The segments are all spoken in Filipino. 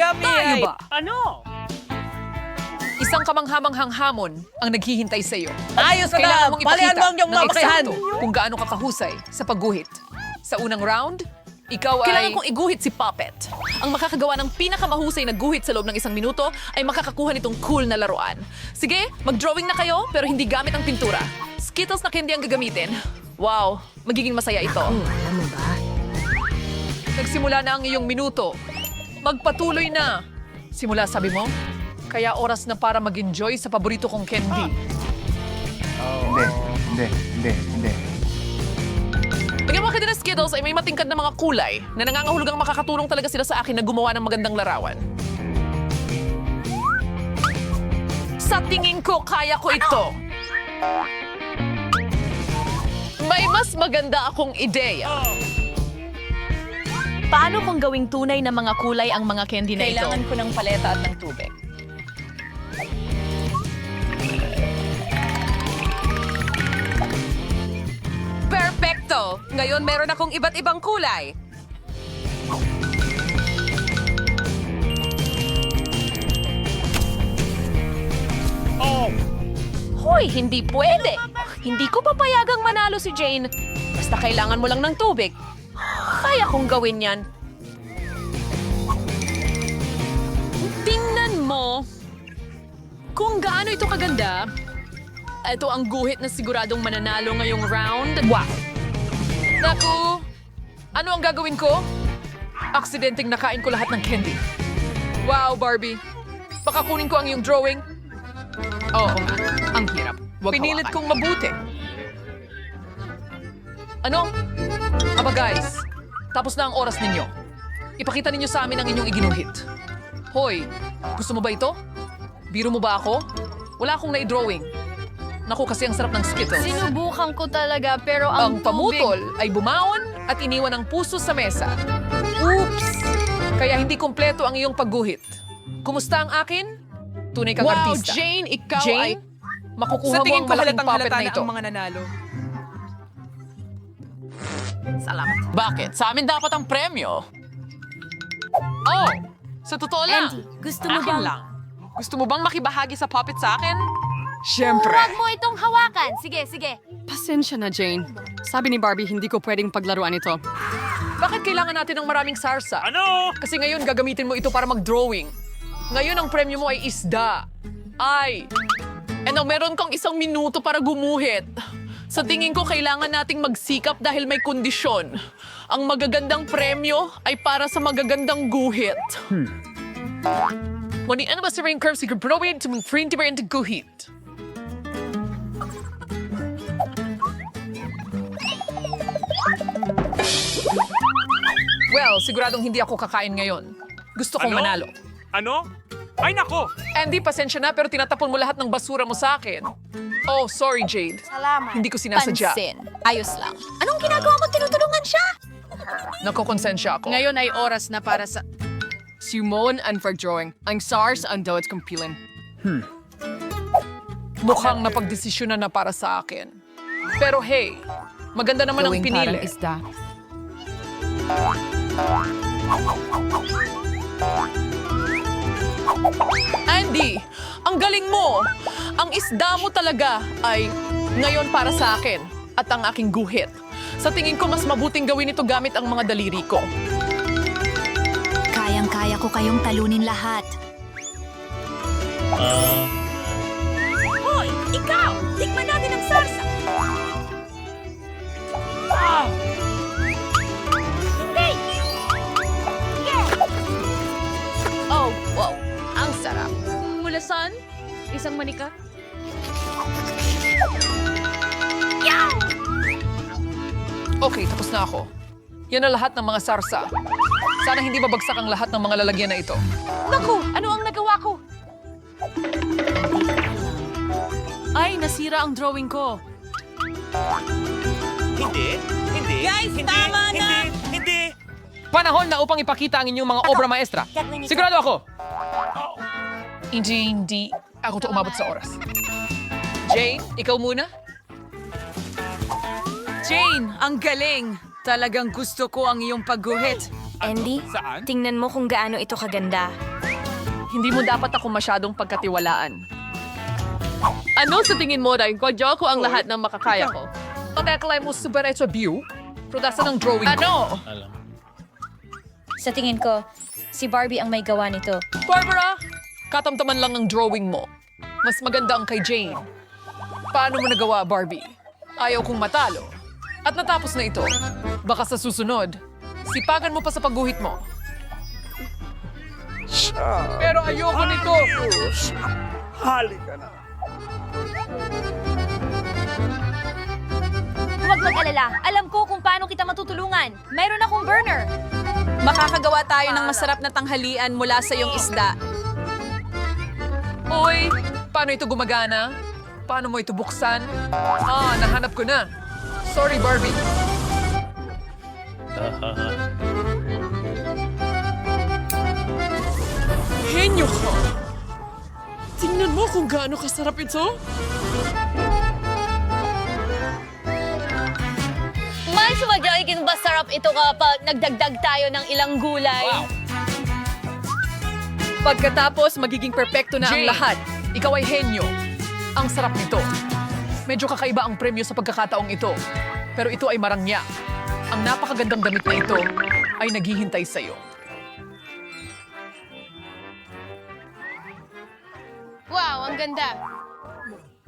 Kami Tayo ay... ba? Ano? Isang kamanghamanghang hamon ang naghihintay sa iyo. Ayos Kailangan na! mong Palihan ipakita mo ang iyong ng eksakto kung gaano ka kahusay sa pagguhit. Sa unang round, ikaw ay... Kailangan kong iguhit si Puppet. Ang makakagawa ng pinakamahusay na guhit sa loob ng isang minuto ay makakakuha nitong cool na laruan. Sige, mag-drawing na kayo pero hindi gamit ang pintura. Skittles na candy ang gagamitin. Wow, magiging masaya ito. Nagsimula na ang iyong minuto. Magpatuloy na. Simula sabi mo, kaya oras na para mag-enjoy sa paborito kong candy. Hindi, hindi, hindi, hindi. Bigyan mo ka din ng Skittles ay may matingkad na mga kulay na nangangahulugang makakatulong talaga sila sa akin na gumawa ng magandang larawan. Sa tingin ko, kaya ko ito. May mas maganda akong ideya. Paano kung gawing tunay na mga kulay ang mga candy na ito? Kailangan ko ng paleta at ng tubig. Perfecto! Ngayon meron akong iba't ibang kulay. Hoy, hindi pwede. Hindi ko papayagang manalo si Jane. Basta kailangan mo lang ng tubig. Kaya kong gawin yan. Tingnan mo kung gaano ito kaganda. Ito ang guhit na siguradong mananalo ngayong round. Wow! Naku! Ano ang gagawin ko? Aksidenteng nakain ko lahat ng candy. Wow, Barbie! Baka kunin ko ang iyong drawing. Oo nga, ang hirap. Pinilit kong mabuti. Ano? Aba guys, tapos na ang oras ninyo. Ipakita ninyo sa amin ang inyong iginuhit. Hoy, gusto mo ba ito? Biro mo ba ako? Wala akong na-drawing. Naku, kasi ang sarap ng Skittles. Sinubukan ko talaga pero Ang ang, pamutol ay bumaon at iniwan ang puso sa mesa. Oops! Kaya hindi kompleto ang iyong pagguhit. Kumusta ang akin? Tunay kang Wow, artista. Jane, ikaw Jane, ay... makukuha Sa mo tingin ang ko malaking halatang puppet halata na na ito. ang mga nanalo. Salamat. Bakit? Sa amin dapat ang premyo. Oh, sa totoo lang. Andy, gusto mo akin bang... lang. Gusto mo bang makibahagi sa puppet sa akin? Huwag mo itong hawakan. Sige, sige. Pasensya na, Jane. Sabi ni Barbie, hindi ko pwedeng paglaruan ito. Bakit kailangan natin ng maraming sarsa? Ano? Kasi ngayon gagamitin mo ito para mag-drawing. Ngayon ang premyo mo ay isda. Ay! Ano, meron kang isang minuto para gumuhit. Sa tingin ko, kailangan nating magsikap dahil may kondisyon. Ang magagandang premyo ay para sa magagandang guhit. Wani ano ba sa ring curve si Gabrowen to friend ba into guhit? Well, siguradong hindi ako kakain ngayon. Gusto kong Ano? manalo. Ano? Ay nako! Andy, pasensya na pero tinatapon mo lahat ng basura mo sa akin. Oh, sorry Jade. Salamat. Hindi ko sinasadya. Pansin. Ayos lang. Anong ginagawa mo? Tinutulungan siya? Nakokonsensya ako. Ngayon ay oras na para sa... Sumon and for drawing. Ang SARS ang Doets Compilin. Mukhang napagdesisyonan na para sa akin. Pero hey, maganda naman ang pinili. isda. Andy, ang galing mo! Ang isda mo talaga ay ngayon para sa akin at ang aking guhit. Sa tingin ko, mas mabuting gawin ito gamit ang mga daliri ko. Kayang-kaya ko kayong talunin lahat. Hoy, ikaw! Tikman natin ang sarsa! Hindi! Sarap. Mulasan? Isang manika? Okay, tapos na ako. Yan ang lahat ng mga sarsa. Sana hindi mabagsak ang lahat ng mga lalagyan na ito. Naku! Ano ang nagawa ko? Ay, nasira ang drawing ko. Hindi? Hindi? Guys, hindi, tama na! Hindi! Hindi! Panahon na upang ipakita ang inyong mga obra maestra. Sigurado ako. Hindi, hindi. Ako to umabot sa oras. Jane, ikaw muna? Jane, ang galing! Talagang gusto ko ang iyong pagguhit. Andy, Saan? tingnan mo kung gaano ito kaganda. Hindi mo dapat ako masyadong pagkatiwalaan. Ano sa tingin mo, Day? Kwadyo ko ang lahat ng makakaya ko. Pagkakalay mo super eto view? Prodasa ng drawing Ano? Sa tingin ko, si Barbie ang may gawa nito. Barbara, katamtaman lang ang drawing mo. Mas maganda ang kay Jane. Paano mo nagawa, Barbie? Ayaw kong matalo. At natapos na ito. Baka sa susunod, sipagan mo pa sa pagguhit mo. Pero ayoko nito. Halika na. Huwag mag-alala. Alam ko kung paano kita matutulungan. Mayroon akong burner. Makakagawa tayo ng masarap na tanghalian mula sa iyong isda. Uy, paano ito gumagana? Paano mo ito buksan? Ah, nahanap ko na. Sorry, Barbie. Henyo ka! Tingnan mo kung gaano kasarap ito. Mas magiging masarap ito kapag nagdagdag tayo ng ilang gulay. Pagkatapos, magiging perpekto na Jane, ang lahat. Ikaw ay henyo. Ang sarap nito. Medyo kakaiba ang premyo sa pagkakataong ito. Pero ito ay marangya. Ang napakagandang damit na ito ay naghihintay sa'yo. Wow, ang ganda.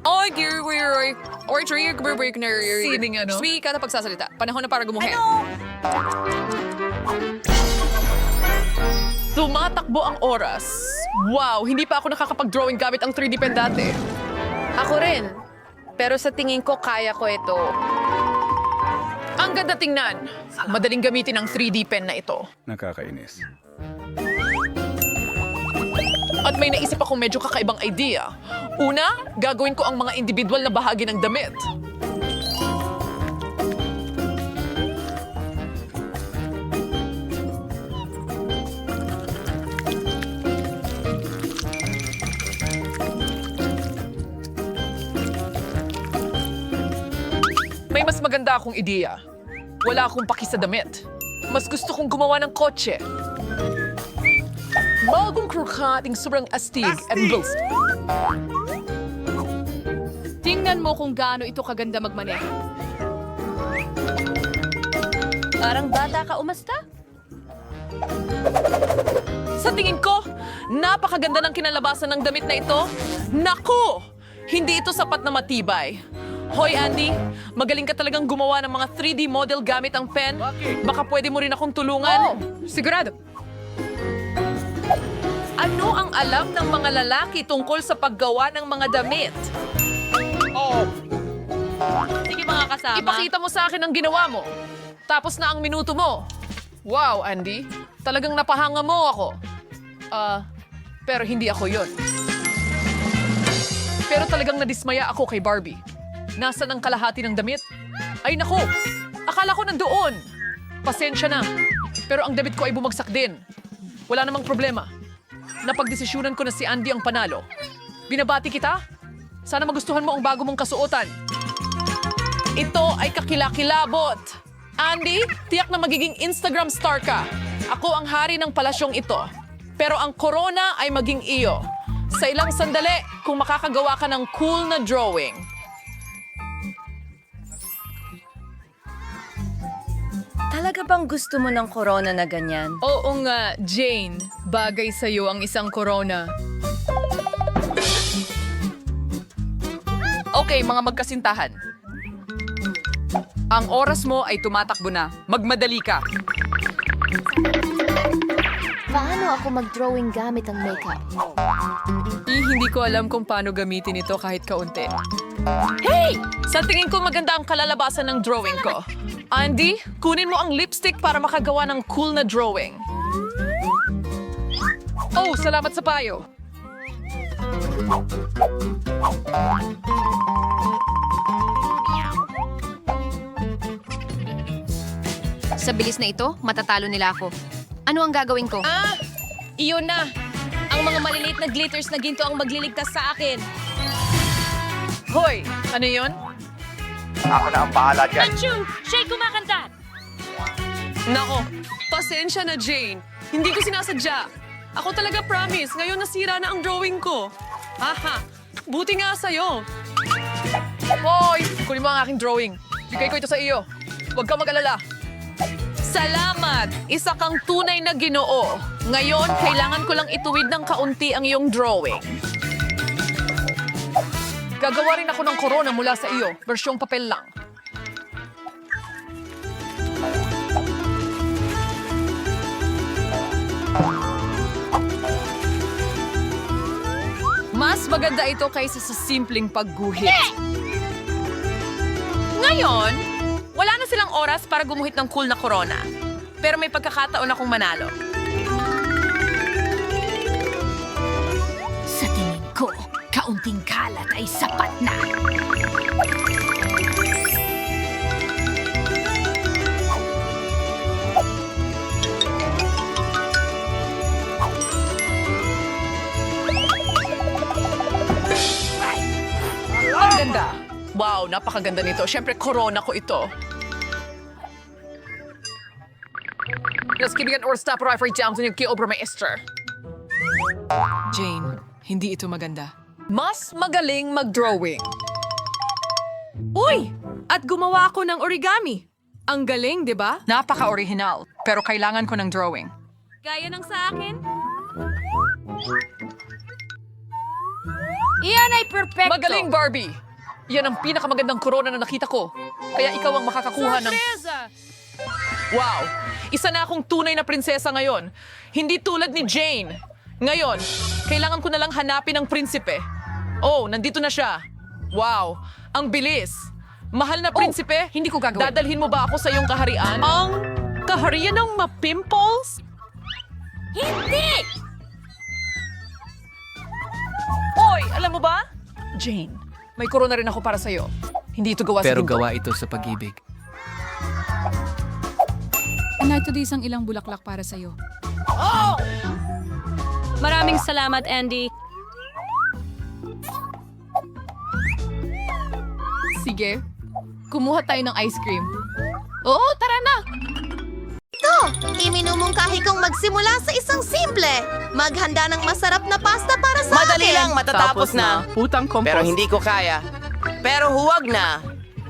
Oy, dear, we're, we're, or tree, we're, we're, Sining ano? Sweet ka na pagsasalita. Panahon na para gumuhin. Tumatakbo ang oras. Wow, hindi pa ako nakakapag-drawing gamit ang 3D pen dati. Ako rin. Pero sa tingin ko, kaya ko ito. Ang ganda tingnan. Madaling gamitin ang 3D pen na ito. Nakakainis. At may naisip akong medyo kakaibang idea. Una, gagawin ko ang mga individual na bahagi ng damit. May mas maganda akong ideya. Wala akong paki sa damit. Mas gusto kong gumawa ng kotse. Bagong krokating sobrang astig at boast. Tingnan mo kung gaano ito kaganda magmaneho. Parang bata ka umasta. Sa tingin ko, napakaganda ng kinalabasan ng damit na ito. Naku! Hindi ito sapat na matibay. Hoy Andy, magaling ka talagang gumawa ng mga 3D model gamit ang pen. Baka pwede mo rin akong tulungan. Sigurado. Ano ang alam ng mga lalaki tungkol sa paggawa ng mga damit? Sige mga kasama. Ipakita mo sa akin ang ginawa mo. Tapos na ang minuto mo. Wow, Andy. Talagang napahanga mo ako. Ah, pero hindi ako yon. Pero talagang nadismaya ako kay Barbie. Nasaan ang kalahati ng damit? Ay nako, akala ko nandoon. Pasensya na. Pero ang damit ko ay bumagsak din. Wala namang problema. Napagdesisyonan ko na si Andy ang panalo. Binabati kita? Sana magustuhan mo ang bago mong kasuotan. Ito ay kakilakilabot. Andy, tiyak na magiging Instagram star ka. Ako ang hari ng palasyong ito. Pero ang corona ay maging iyo. Sa ilang sandali, kung makakagawa ka ng cool na drawing. Talaga bang gusto mo ng corona na ganyan? Oo nga, Jane. Bagay sa'yo ang isang corona. Okay, mga magkasintahan. Ang oras mo ay tumatakbo na. Magmadali ka. Paano ako mag-drawing gamit ang makeup? Eh, hindi ko alam kung paano gamitin ito kahit kaunti. Hey! Sa tingin ko maganda ang kalalabasan ng drawing ko. Andy, kunin mo ang lipstick para makagawa ng cool na drawing. Oh, salamat sa payo. Sa bilis na ito, matatalo nila ako. Ano ang gagawin ko? Ah, iyon na. Ang mga maliliit na glitters na ginto ang magliligtas sa akin. Hoy, ano yon? Ako na ang bahala dyan. Achoo! Shay kumakanta! Nako, pasensya na Jane. Hindi ko sinasadya. Ako talaga promise, ngayon nasira na ang drawing ko. Haha, buti nga sa'yo. Hoy! Kunin mo ang aking drawing. Bigay ko ito sa iyo. Huwag kang mag-alala. Salamat! Isa kang tunay na ginoo. Ngayon, kailangan ko lang ituwid ng kaunti ang iyong drawing. Gagawa rin ako ng corona mula sa iyo. Versyong papel lang. Mas maganda ito kaysa sa simpleng pagguhit. Ngayon, wala na silang oras para gumuhit ng cool na corona. Pero may pagkakataon akong manalo. Sa tingin ko, kaunting kalat ay sapat na. Ang ganda. Wow, napakaganda nito. Siyempre, corona ko ito. Let's give it or stop right for Johnson yung kay Obra Maestra. Jane, hindi ito maganda. Mas magaling mag-drawing. Uy! At gumawa ako ng origami. Ang galing, di ba? Napaka-original. Pero kailangan ko ng drawing. Gaya ng sa akin? Iyan ay perfecto. Magaling, Barbie! Yan ang pinakamagandang corona na nakita ko. Kaya ikaw ang makakakuha ng... Wow! Isa na akong tunay na prinsesa ngayon. Hindi tulad ni Jane. Ngayon, kailangan ko na lang hanapin ang prinsipe. Oh, nandito na siya. Wow! Ang bilis! Mahal na prinsipe, hindi ko gagawin. Dadalhin mo ba ako sa iyong kaharian? Ang kaharian ng mapimples? Hindi! Oy, alam mo ba? Jane, may corona rin ako para sa'yo. Hindi ito gawa sa Pero gawa ito sa pag-ibig. Narito di isang ilang bulaklak para sa'yo. Maraming salamat, Andy. Sige, kumuha tayo ng ice cream. Oo, tara na! Iminumungkahi kong magsimula sa isang simple. Maghanda ng masarap na pasta para sa Madali akin. lang, matatapos na. Putang kompos. Pero hindi ko kaya. Pero huwag na.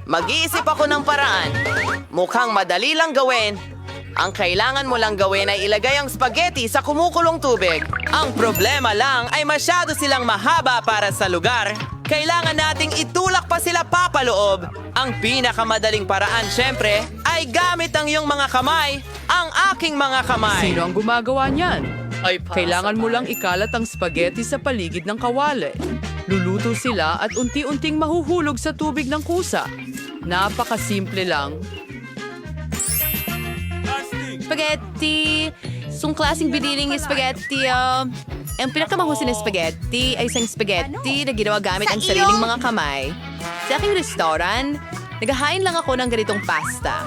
Mag-iisip ako ng paraan. Mukhang madali lang gawin. Ang kailangan mo lang gawin ay ilagay ang spaghetti sa kumukulong tubig. Ang problema lang ay masyado silang mahaba para sa lugar. Kailangan nating itulak pa sila papaloob. Ang pinakamadaling paraan, syempre, ay gamit ang iyong mga kamay, ang aking mga kamay. Sino ang gumagawa niyan? Ay, Kailangan mo lang ikalat ang spaghetti sa paligid ng kawali. Luluto sila at unti-unting mahuhulog sa tubig ng kusa. Napakasimple lang. Spaghetti. Sung klaseng biniling spaghetti. ah. ang pinakamahusay na spaghetti ay isang spaghetti na ginawa gamit ang sariling mga kamay. Sa aking restaurant, naghahain lang ako ng ganitong pasta.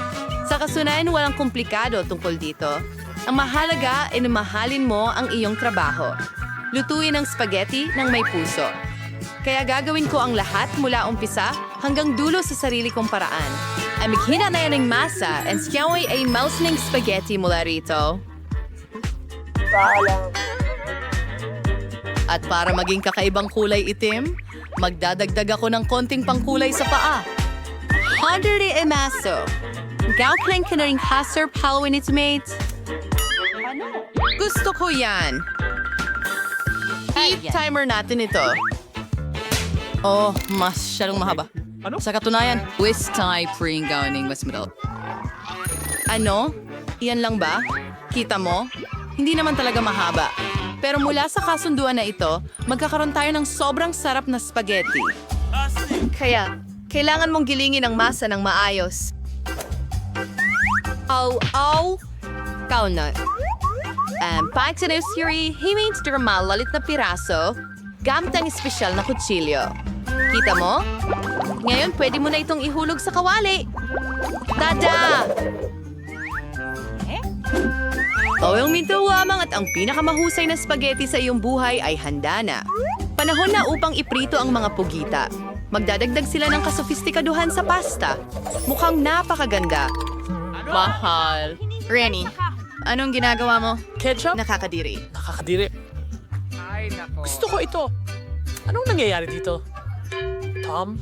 Sa kasunayan, walang komplikado tungkol dito. Ang mahalaga ay mahalin mo ang iyong trabaho. Lutuin ang spaghetti ng may puso. Kaya gagawin ko ang lahat mula umpisa hanggang dulo sa sarili kong paraan. Ay maghina na yan ng masa and siyaw ay mouse ng spaghetti mula rito. At para maging kakaibang kulay itim, magdadagdag ako ng konting pangkulay sa paa. Hundred e emaso. Gaukling ka na rin hasser Halloween its mates. Gusto ko yan. Heat timer natin ito. Oh, masyadong mahaba. Ano? Sa katunayan, twist tie pring gawning mas madal. Ano? Iyan lang ba? Kita mo? Hindi naman talaga mahaba. Pero mula sa kasunduan na ito, magkakaroon tayo ng sobrang sarap na spaghetti. Kaya, kailangan mong gilingin ang masa ng maayos. Au, au. Kauna. Um, pag sa nursery, himains ng malalit na piraso, gamit ang espesyal na kutsilyo. Kita mo? Ngayon, pwede mo na itong ihulog sa kawali. Tada! Oyong minto lamang at ang pinakamahusay na spaghetti sa iyong buhay ay handa na. Panahon na upang iprito ang mga pugita. Magdadagdag sila ng kasofistikaduhan sa pasta. Mukhang napakaganda. Mahal. Rennie, anong ginagawa mo? Ketchup? Nakakadiri. Nakakadiri. Ay, nako. Gusto ko ito. Anong nangyayari dito? Tom,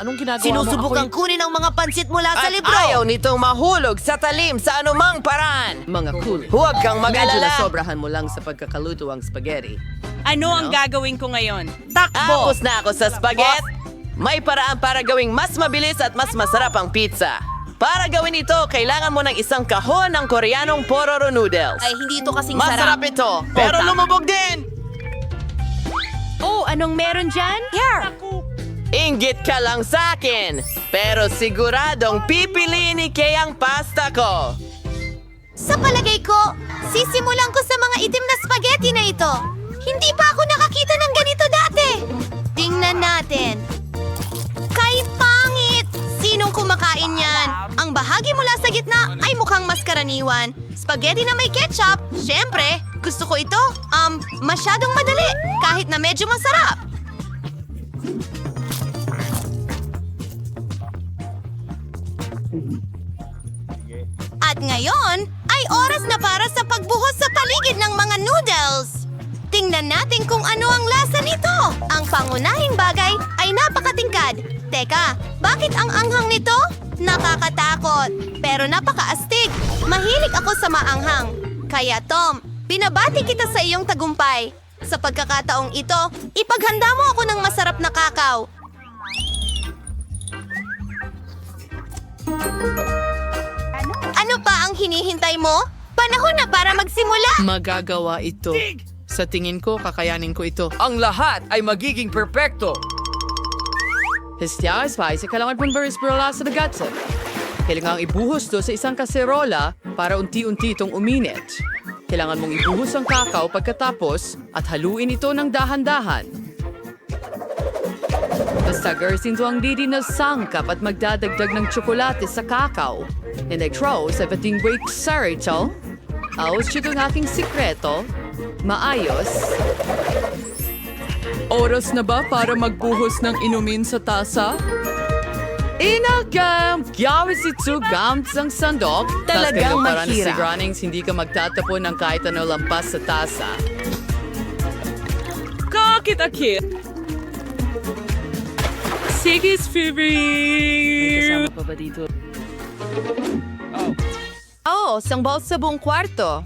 anong ginagawa Sinusubukang mo? Ako'y- kunin ang mga pansit mula sa At libro. ayaw nitong mahulog sa talim sa anumang paraan. Mga cool. Huwag kang Medyo mag-alala. nasobrahan mo lang sa pagkakaluto ang spaghetti. Ano ang gagawin ko ngayon? Tapos na ako sa spaghetti. May paraan para gawing mas mabilis at mas masarap ang pizza. Para gawin ito, kailangan mo ng isang kahon ng koreanong pororo noodles. Ay, hindi ito kasing Masarap sarap. ito, pero lumubog din! Oh, anong meron dyan? Here! Inggit ka lang sa akin, pero siguradong pipiliin ni Kay ang pasta ko. Sa palagay ko, sisimulan ko sa mga itim na spaghetti na ito. Hindi pa ako nakakita ng ganito dati. Tingnan natin. Kay pangit! Sinong kumakain yan? Ang bahagi mula sa gitna ay mukhang mas karaniwan. Spaghetti na may ketchup, syempre, gusto ko ito. Um, masyadong madali, kahit na medyo masarap. At ngayon, ay oras na para sa pagbuhos sa paligid ng mga noodles. Tingnan natin kung ano ang lasa nito. Ang pangunahing bagay ay napakatingkad. Teka, bakit ang anghang nito? Nakakatakot, pero napakaastig. Mahilig ako sa maanghang. Kaya Tom, binabati kita sa iyong tagumpay. Sa pagkakataong ito, ipaghanda mo ako ng masarap na kakao. Ano pa ang hinihintay mo? Panahon na para magsimula! Magagawa ito. Sa tingin ko, kakayanin ko ito. Ang lahat ay magiging perpekto. Hestya, spicy, kailangan pong baris brola sa dagatsa. Kailangan ibuhos to sa isang kaserola para unti-unti itong uminit. Kailangan mong ibuhos ang kakao pagkatapos at haluin ito ng dahan-dahan. Basta garsin to ang didi na sangkap at magdadagdag ng tsokolate sa kakao. And I throw sa bating break sa Rachel. Aos siya ang aking sikreto. Maayos. Oras na ba para magbuhos ng inumin sa tasa? Inagam! Gawis ito gamit ang sandok. Talagang para mahirap. si Granings hindi ka magtatapon ng kahit ano lampas sa tasa. Kakit-akit! Sige, Phoebe! Kasama pa ba dito? Oh, sangbol sa buong kwarto.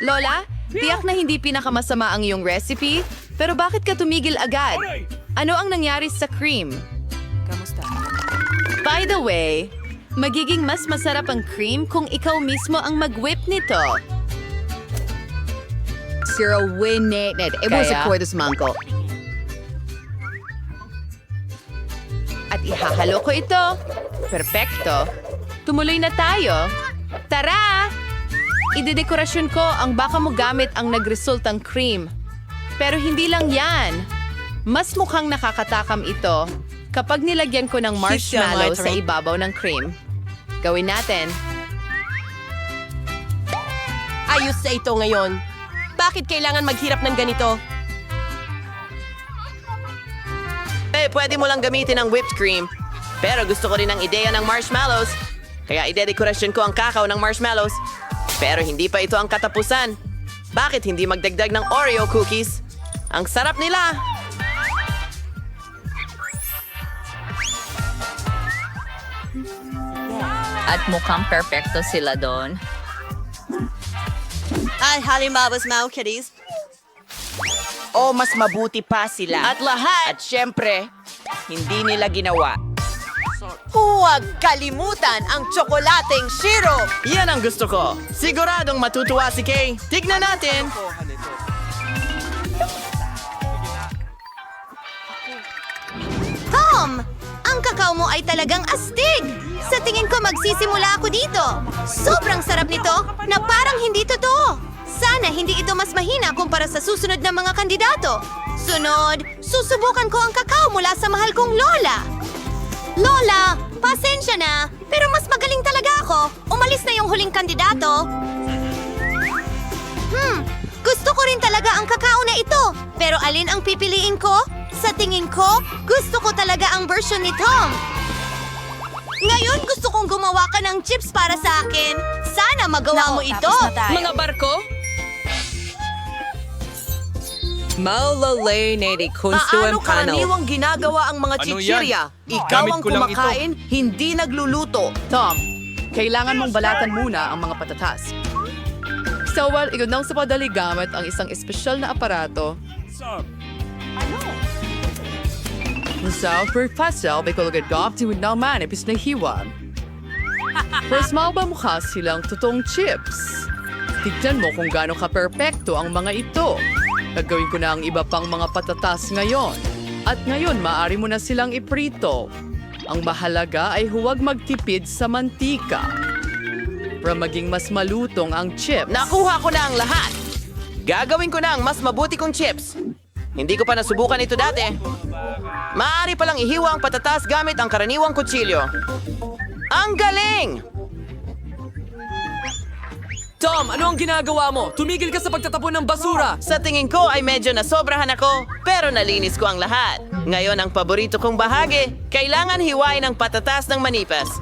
Lola, tiyak na hindi pinakamasama ang iyong recipe, pero bakit ka tumigil agad? Ano ang nangyari sa cream? By the way, magiging mas masarap ang cream kung ikaw mismo ang mag-whip nito. Zero win net. It was a Kaya? quarters mango. Ihahalo ko ito. Perfecto. Tumuloy na tayo. Tara! Idedekorasyon ko ang baka mo gamit ang nagresultang cream. Pero hindi lang yan. Mas mukhang nakakatakam ito kapag nilagyan ko ng marshmallow sa ibabaw ng cream. Gawin natin. Ayos sa ito ngayon. Bakit kailangan maghirap ng ganito? Eh, pwede mo lang gamitin ang whipped cream. Pero gusto ko rin ang ideya ng marshmallows. Kaya idedekorasyon ko ang kakao ng marshmallows. Pero hindi pa ito ang katapusan. Bakit hindi magdagdag ng Oreo cookies? Ang sarap nila! At mukhang perfecto sila doon. At halimbabas mga kitties. O mas mabuti pa sila. At lahat! At syempre, Hindi nila ginawa. huwag kalimutan ang tsokolateng syrup! Yan ang gusto ko. Siguradong matutuwa si Kay. Tignan natin. Tom! Ang kakao mo ay talagang astig! Sa tingin ko magsisimula ako dito. Sobrang sarap nito na parang hindi totoo. Sana hindi ito mas mahina kumpara sa susunod na mga kandidato. Sunod, susubukan ko ang kakao mula sa mahal kong Lola. Lola, pasensya na, pero mas magaling talaga ako. Umalis na yung huling kandidato. Hmm, gusto ko rin talaga ang kakao na ito. Pero alin ang pipiliin ko? Sa tingin ko, gusto ko talaga ang version ni Tom. Ngayon gusto kong gumawa ka ng chips para sa akin. Sana magawa mo ito. Mga barko? Maulalay na di Paano karaniwang ginagawa ang mga Ano chichirya? Ikaw Gamit ang ko lang ito. kumakain, hindi nagluluto. Tom, kailangan mong balatan muna ang mga patatas. So, well, igunang sa padali gamit ang isang espesyal na aparato. Ano? So, per pastel, may kulagad gopti with naman ipis na hiwa. First, ba mukha silang totoong chips. Tignan mo kung gaano ka-perpekto ang mga ito. Gagawin ko na ang iba pang mga patatas ngayon. At ngayon, maaari mo na silang iprito. Ang mahalaga ay huwag magtipid sa mantika. Para maging mas malutong ang chips. Nakuha ko na ang lahat. Gagawin ko na ang mas mabuti kong chips. Hindi ko pa nasubukan ito dati. Maaari palang ihiwa ang patatas gamit ang karaniwang kutsilyo. Ang galing! Tom, ano ang ginagawa mo? Tumigil ka sa pagtatapon ng basura! Sa tingin ko ay medyo nasobrahan ako, pero nalinis ko ang lahat. Ngayon ang paborito kong bahagi, kailangan hiwain ang patatas ng manipas.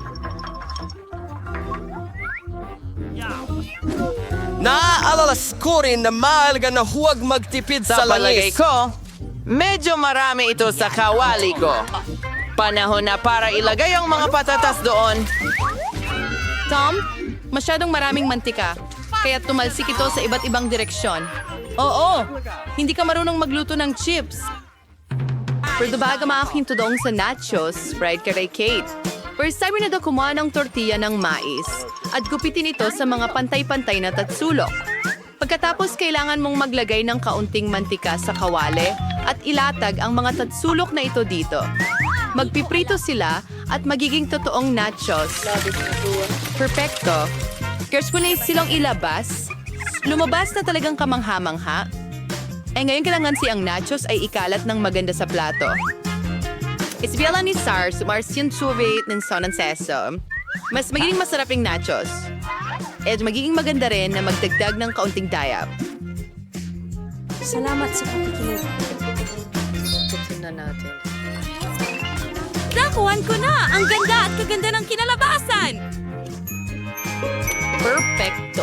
Naaalalas ko rin na mahalaga na huwag magtipid Sa sa, langis. ko, medyo marami ito sa kawali ko. Panahon na para ilagay ang mga patatas doon. Tom, masyadong maraming mantika. Kaya tumalsik ito sa iba't ibang direksyon. Oo, hindi ka marunong magluto ng chips. Pero baga maaking tudong sa nachos, fried ka kay Kate. First time na daw kumuha ng tortilla ng mais at gupitin ito sa mga pantay-pantay na tatsulok. Pagkatapos, kailangan mong maglagay ng kaunting mantika sa kawali at ilatag ang mga tatsulok na ito dito. Magpiprito sila at magiging totoong nachos. Perfecto. Girls, kung na silang ilabas, lumabas na talagang kamangha-mangha. Eh ngayon kailangan si ang nachos ay ikalat ng maganda sa plato. Isbiela ni Sars, Marcian Chubit ng Son and Seso. Mas magiging masarap yung nachos. At magiging maganda rin na magdagdag ng kaunting dayap. Salamat sa pakikinig. Tingnan natin. Nakuhan ko na! Ang ganda at kaganda ng kinalabasan! Perfecto.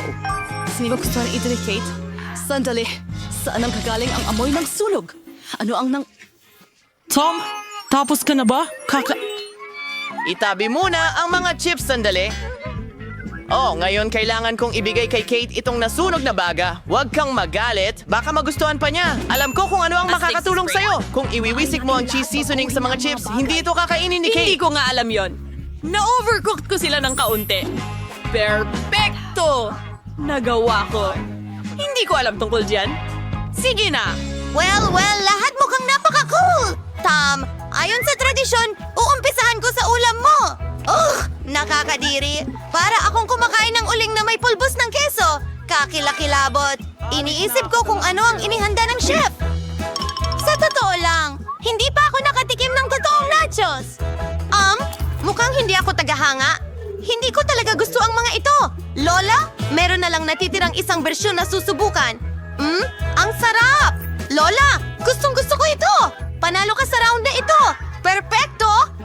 Sino ba gusto na ito ni Kate? Sandali. Saan ang kagaling ang amoy ng sunog? Ano ang nang... Tom, tapos ka na ba? Kaka... Itabi muna ang mga chips sandali. Oh, ngayon kailangan kong ibigay kay Kate itong nasunog na baga. Huwag kang magalit, baka magustuhan pa niya. Alam ko kung ano ang makakatulong sa'yo. Kung iwiwisik mo ang cheese seasoning sa mga chips, hindi ito kakainin ni Kate. Hindi ko nga alam yon. Na-overcooked ko sila ng kaunti. Perfecto! Nagawa ko. Hindi ko alam tungkol dyan. Sige na! Well, well, lahat mukhang napaka-cool! Tom, ayon sa tradisyon, uumpisahan ko sa ulam mo! Ugh! Nakakadiri! Para akong kumakain ng uling na may pulbos ng keso! Kakilakilabot! Iniisip ko kung ano ang inihanda ng chef! Sa totoo lang, hindi pa ako nakatikim ng totoong nachos! Um, mukhang hindi ako tagahanga. Hindi ko talaga gusto ang mga ito! Lola, meron na lang natitirang isang bersyon na susubukan. Hmm? Ang sarap! Lola, gustong gusto ko ito! Panalo ka sa round na ito! Perpekto!